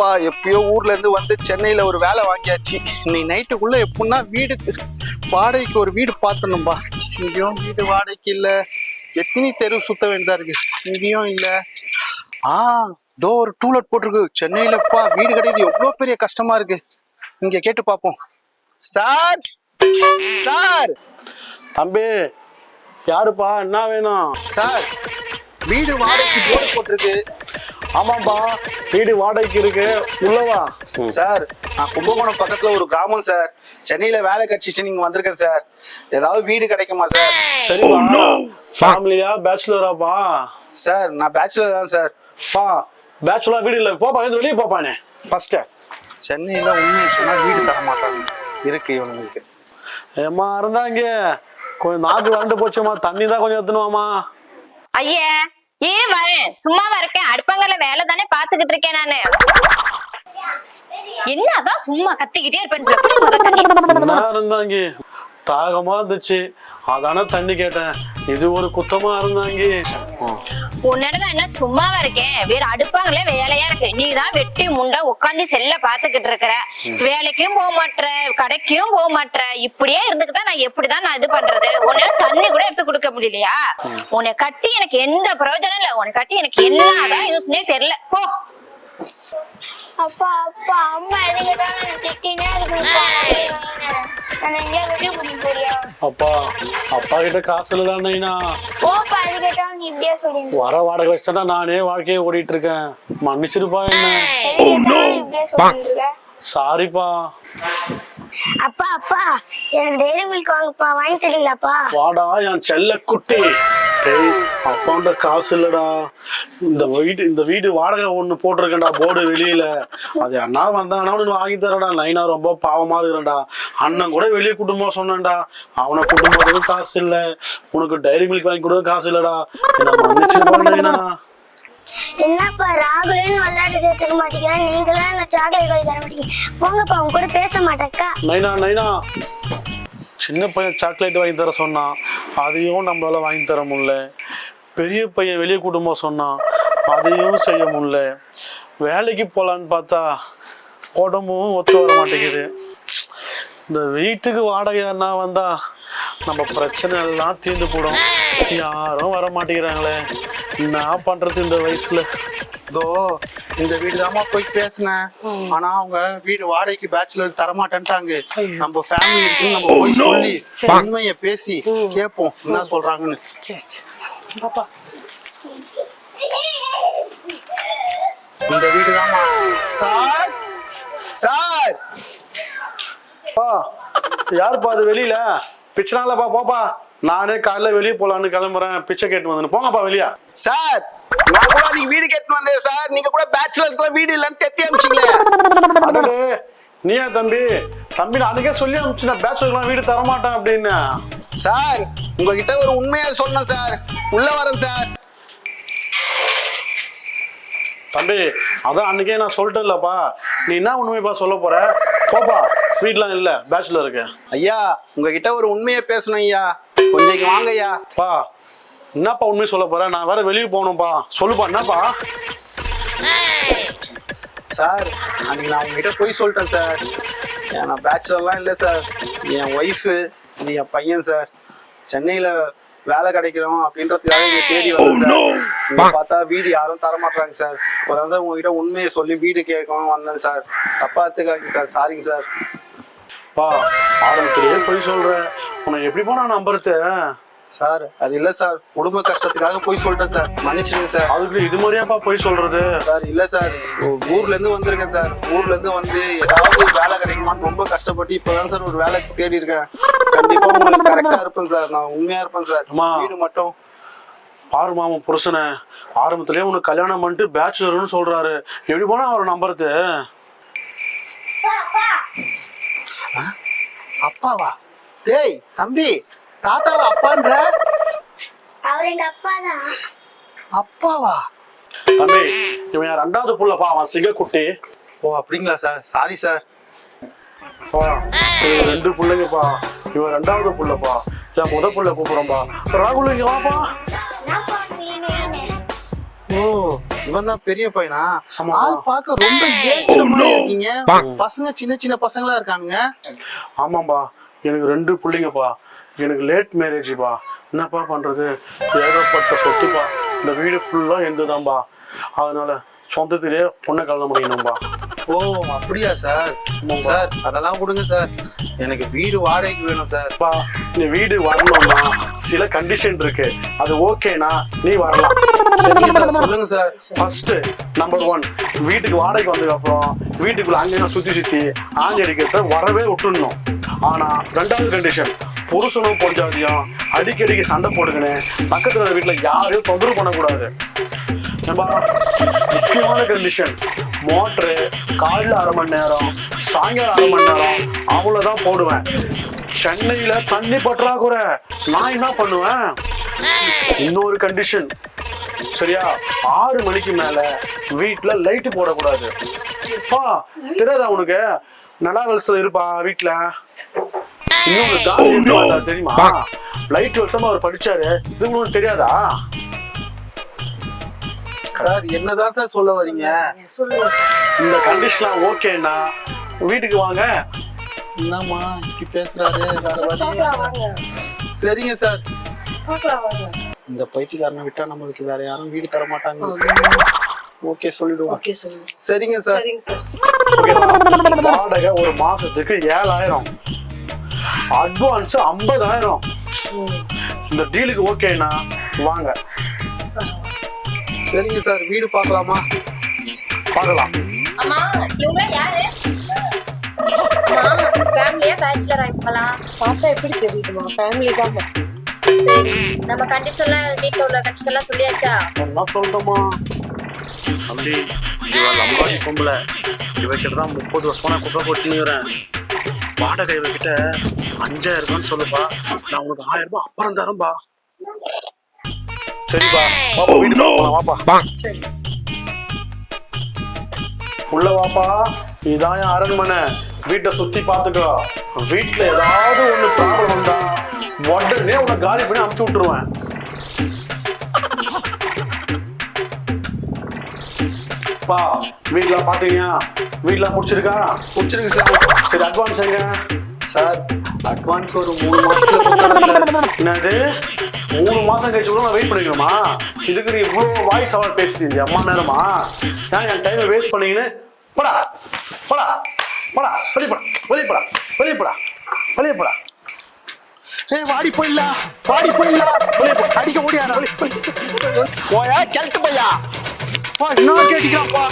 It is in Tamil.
அப்பா எப்பயோ ஊர்ல இருந்து வந்து சென்னையில ஒரு வேலை வாங்கியாச்சு. இன்னைக்கு நைட்டுக்குள்ள எப்படின்னா வீடுக்கு வாடகைக்கு ஒரு வீடு பார்த்தணும்பா இங்கேயும் வீடு வாடகைக்கு இல்ல. எத்தனை தெரு சுத்த வேண்டியதா இருக்கு. இங்கேயும் இல்ல. ஆ தோ ஒரு டூலெட் போட்டிருக்கு. சென்னையிலப்பா வீடு கிடையாது எவ்வளவு பெரிய கஷ்டமா இருக்கு. இங்க கேட்டு பார்ப்போம் சார்! சார்! தம்பி யாருப்பா? என்ன வேணும்? சார் வீடு வாடகைக்கு போர்டு போட்டிருக்கு. ஆமாப்பா வீடு வாடகைக்கு இருக்கு. உள்ளவா சார் நான் கும்பகோணம் பக்கத்துல ஒரு கிராமம் சார். சென்னையில வேலை கிடைச்சிச்சு நீங்க வந்திருக்கேன் சார். ஏதாவது வீடு கிடைக்குமா சார்? சரிப்பா. ஃபேமிலியா பேச்சுலராப்பா சார் நான் பேச்சுலர் தான் சார். பா பேச்சுலர் வீடு இல்லை. போப்பா இது வெளியே போப்பானே. ஃபர்ஸ்ட்டு சென்னையில உண்மையை சொன்னா வீடு தர மாட்டாங்க. இருக்கு இவனுங்களுக்கு. ஏம்மா இருந்தாங்க கொஞ்சம் நாக்கு வறண்டு போச்சுமா தண்ணி தான் கொஞ்சம் எத்தணுமாமா ஐயே ஏன் வரேன் சும்மாவா இருக்கேன். அடுப்பங்கல வேலை தானே பாத்துக்கிட்டு இருக்கேன் நானு. என்னதான் சும்மா கத்திக்கிட்டே இருப்பேன். தாகமா இருந்துச்சு. அதானே தண்ணி கேட்டேன். இது ஒரு குத்தமா இருந்தாங்க. உன்னோட என்ன சும்மாவா இருக்கேன் வேற அடுப்பாங்களே வேலையா இருக்கு. நீ தான் வெட்டி முண்டை உட்காந்து செல்ல பாத்துக்கிட்டு இருக்கிற. வேலைக்கும் போக மாட்ற கடைக்கும் போக மாட்ற. இப்படியே இருந்துகிட்டா நான் எப்படிதான் நான் இது பண்றது? உன்னால தண்ணி கூட எடுத்து கொடுக்க முடியலையா? உன்னை கட்டி எனக்கு எந்த பிரயோஜனம் இல்ல. உன்னை கட்டி எனக்கு என்னதான் யூஸ்னே தெரியல. போ. அப்பா அப்பா அம்மா எதுக்கிட்டாலும் திட்டினே இருக்குப்பா அப்பா அப்பா கிட்ட காசு இல்லடா நீ இப்படியே வர வாடகை வச்சுட்டா நானே வாழ்க்கையை ஓடிட்டு இருக்கேன். மன்னிச்சிருப்பா என்ன? சாரிப்பா அப்பா அப்பா எனக்கு டெய்ரி மில்க் வாங்கப்பா வாங்கி தரீங்களாப்பா? வாடா என் செல்ல குட்டி. டேய் அப்பாண்ட காசு இல்லடா. இந்த வீடு இந்த வீடு வாடகை ஒண்ணு போட்டிருக்கேன்டா போர்டு வெளியில. அது அண்ணா வந்தானா உனக்கு வாங்கி தரடா நைனா ரொம்ப பாவமா இருக்கிறடா அண்ணன் கூட வெளியே குடும்பம் சொன்னேன்டா. அவனை குடும்பத்துக்கு காசு இல்ல. உனக்கு டைரி மில்க் வாங்கி கொடுக்க காசு இல்லடா. என்ன மன்னிச்சு என்னப்பா ராகுலேன்னு விளையாட்டு சேர்த்துக்க மாட்டேங்கிறேன் நீங்களும் சாக்லேட் வாங்கி தர மாட்டீங்க. போங்கப்பா உங்க கூட பேச மாட்டேக்கா நைனா நைனா. சின்ன பையன் சாக்லேட் வாங்கி தர சொன்னான் அதையும் நம்மளால வாங்கி தர முடியல. பெரிய பையன் வெளியே குடும்பம் சொன்னான் அதையும் செய்ய முடியல. வேலைக்கு போகலான்னு பார்த்தா உடம்பும் ஒத்து வர மாட்டேங்குது. இந்த வீட்டுக்கு வாடகைன்னா வந்தா நம்ம பிரச்சனை எல்லாம் தீர்ந்து போடும். யாரும் வர மாட்டேங்கிறாங்களே. என்ன பண்றது இந்த வயசுல? இதோ இந்த வீடு தாமா போய் பேசினேன் ஆனா அவங்க வீடு வாடகைக்கு பேச்சுலர் தரமாட்டேன்ட்டாங்க. நம்ம ஃபேமிலி இருக்கு நம்ம போய் சொல்லி உண்மையை பேசி கேட்போம். என்ன சொல்றாங்கன்னு. இந்த வீடு தாமா சார் சார். பா யாருப்பா அது வெளியில? பிச்சனாலப்பா போப்பா. நானே காலைல வெளியே போலான்னு கிளம்புறேன். பிச்சை கேட்டு வந்து போங்கப்பா வெளியா. சார் நான் கூட நீங்க வீடு கேட்டு வந்தேன் சார். நீங்க கூட பேச்சுலருக்கு வீடு இல்லைன்னு தெத்தி அமிச்சிங்களே. நீயா தம்பி? தம்பி நான் அன்னைக்கே சொல்லி அனுப்பிச்சு பேச்சுலர்லாம் வீடு தரமாட்டேன் அப்படின்னு. சார் உங்ககிட்ட ஒரு உண்மையா சொன்னேன் சார். உள்ள வரேன் சார். தம்பி அதான் அன்னைக்கே நான் சொல்லிட்டேன்லப்பா நீ என்ன உண்மைப்பா சொல்ல போற? போப்பா வீட்லாம் இல்ல பேச்சுலருக்கு ஐயா உங்ககிட்ட ஒரு உண்மையை பேசணும் ஐயா. கொஞ்சம் வாங்க ஐயா. பா என்னப்பா உண்மை சொல்ல போற? நான் வேற வெளியே போகணும்ப்பா சொல்லுப்பா என்னப்பா? சார் அன்னைக்கு நான் உங்ககிட்ட போய் சொல்லிட்டேன் சார். நான் பேச்சுலர்லாம் இல்லை சார். என் ஒய்ஃபு இது என் பையன் சார். சென்னையில் வேலை கிடைக்கணும் அப்படின்றதுக்காக இங்கே தேடி வந்தேன் சார். இங்க பார்த்தா வீடு யாரும் தர மாட்டாங்க சார். இப்போதான் சார் உங்ககிட்ட உண்மையை சொல்லி வீடு கேட்கணும் வந்தேன் சார். தப்பா எடுத்துக்காதீங்க சார். சாரிங்க சார். பா ஆரம்பத்திலேயே போய் சொல்றேன் உன்னை எப்படி போனா நம்புறது? சார் அது இல்லை சார். குடும்ப கஷ்டத்துக்காக போய் சொல்லிட்டேன் சார். மன்னிச்சிடுங்க சார். அதுக்கு இது மாதிரியாப்பா போய் சொல்றது? சார் இல்ல சார். ஊர்ல இருந்து வந்திருக்கேன் சார். ஊர்ல இருந்து வந்து ஏதாவது வேலை கிடைக்குமான்னு ரொம்ப கஷ்டப்பட்டு இப்பதான் சார் ஒரு வேலை தேடி இருக்கேன். கண்டிப்பா உங்களுக்கு கரெக்டா இருப்பேன் சார். நான் உண்மையா இருப்பேன் சார். வீடு மட்டும். பாரு மாமன் புருஷனை. ஆரம்பத்திலேயே உனக்கு கல்யாணம் பண்ணிட்டு பேச்சுலர்னு சொல்றாரு. எப்படி போனா அவரை நம்புறது? அப்பாவா? டேய் தம்பி. தாத்தாவா அப்பான்ற? அவர் எங்க அப்பா தான் அப்பாவா? தம்பி இவன் என் ரெண்டாவது புள்ளப்பா அவன் சிங்கக்குட்டி. ஓ அப்படிங்களா சார்? சாரி சார் பா, இவன் ரெண்டு பிள்ளைங்கப்பா இவன் ரெண்டாவது புள்ளப்பா என் முத புள்ள கூப்பிடுறோம்பா ராகுல் இங்க வாப்பா ஓ இவன் தான் பெரிய பையனா. ஆள் பார்க்க ரொம்ப ஏகிற மாதிரி இருக்கீங்க. பசங்க சின்ன சின்ன பசங்களா இருக்கானுங்க. ஆமாம்பா. எனக்கு ரெண்டு பிள்ளைங்கப்பா எனக்கு லேட் மேரேஜ்ப்பா என்னப்பா பண்றது? ஏகப்பட்ட சொத்துப்பா. இந்த வீடு ஃபுல்லா எந்துதான்பா அதனால சொந்தத்திலே பொண்ணை கல்யாணம் பண்ணிக்கணும்பா. ஓ அப்படியா சார்? சார் அதெல்லாம் விடுங்க சார். எனக்கு வீடு வாடகைக்கு வேணும் சார். அப்பா நீ வீடு வரணும்னா சில கண்டிஷன் இருக்கு. அது ஓகேனா நீ வரலாம். சரிங்க சார்? சொல்லுங்க சார். ஃபர்ஸ்ட் நம்பர் ஒன் வீட்டுக்கு வாடகைக்கு வந்ததுக்கு அப்புறம் வீட்டுக்குள்ள அங்கேயும் சுத்தி சுத்தி ஆஞ்சி அடிக்கிறத வரவே விட்டுடணும். ஆனா ரெண்டாவது கண்டிஷன் புருஷனும் பொஞ்சாதியும் அடிக்கடிக்கு சண்டை போட்டுக்கின்னு பக்கத்துல இருக்க வீட்டுல யாரையும் தொந்தரவு பண்ணக்கூடாது. முக்கியமான கண்டிஷன் மோட்ரு காலில் அரை மணி நேரம் சாயங்காலம் அரை மணி நேரம் அவ்வளவுதான் போடுவேன். சென்னையில தண்ணி பற்றாக்குறை. நான் என்ன பண்ணுவேன்? இன்னொரு கண்டிஷன் சரியா? ஆறு மணிக்கு மேல வீட்டுல லைட் போடக்கூடாது. பா தெரியாதா உனக்கு? நடாவல்ஸ்ல இருப்பா வீட்டுல இன்னொரு காந்தி எப்படி வந்தா தெரியுமா? லைட் வச்சமா அவர் படிச்சாரு. இது உங்களுக்கு தெரியாதா? சார் என்னதான் சார் சொல்ல வரீங்க? சொல்லுங்க சார் இந்த கண்டிஷன்லாம் ஓகேன்னா வீட்டுக்கு வாங்க. என்னம்மா இப்படி பேசுறாரு? வேற வழி பார்க்கலாம் வாங்க. சரிங்க சார். பார்க்கலாம் வாங்க. இந்த பைத்தியக்காரனை விட்டா நம்மளுக்கு வேற யாரும் வீடு தர மாட்டாங்க. ஓகே சொல்லிடுவோம். ஓகே சொல்லுங்க. சரிங்க சார். சரிங்க சார்? வாடகை ஒரு மாசத்துக்கு ஏழாயிரம். அட்வான்ஸ் ஐம்பதாயிரம். இந்த டீலுக்கு ஓகேனா வாங்க. சரிங்க சார் வீடு பார்க்கலாமா? பார்க்கலாம். அம்மா இவங்க யாரு? ஃபேமிலியா பேச்சுலர் ஆயிப்பங்களா பார்த்தா எப்படி தெரியுதுமா? ஃபேமிலி தான் சரி நம்ம கண்டிஷன்லாம் வீட்ல உள்ள கண்டிஷன்லாம் சொல்லியாச்சா? என்ன சொல்றோமா தம்பி இவ லம்பாடி பொம்பளை. இவகிட்ட தான் முப்பது வருஷமா நான் குப்பை கொட்டினுறேன் வாடகை இவகிட்ட அஞ்சாயிரம் ரூபான்னு சொல்லுப்பா. நான் உனக்கு ஆயிரம் ரூபாய் அப்புறம் தரேன்பா. சரிப்பா வாப்பா வீட்டுக்கு போலாம் வாப்பா. சரி. உள்ள வாப்பா இதான் என் அரண்மனை. வீட்டை சுத்தி பாத்துக்கோ வீட்டுல ஏதாவது ஒண்ணு ப்ராப்ளம் வந்தா உடனே உன்னை காலி பண்ணி அமுச்சு விட்டுருவேன். பா வீட்ல பாத்தீங்க வீட்ல முடிச்சிருக்கா? பிடிச்சிருக்கு சார் சரி அட்வான்ஸ் எங்க சார் அட்வான்ஸ் ஒரு மூணு மாசத்துல என்னது? மூணு மாசம் கழிச்சு கூட நான் வெயிட் பண்ணிக்கணுமா? இதுக்கு நீ இவ்வளோ வாய்ஸ் அவர் பேசிட்டு அம்மா நேரமா நான் என் டைமை வேஸ்ட் பண்ணீங்கன்னு? போடா போடா போடா வெளியே போடா வெளியே போடா வெளியே போடா வெளியே போடா. ஏய் வாடி போயிடலாம் வாடி போயிடலாம் வெளியே போ. அடிக்க முடியாது? போயா கிழட்டு போயா. பா என்ன கேட்டிக்கிறான்ப்பா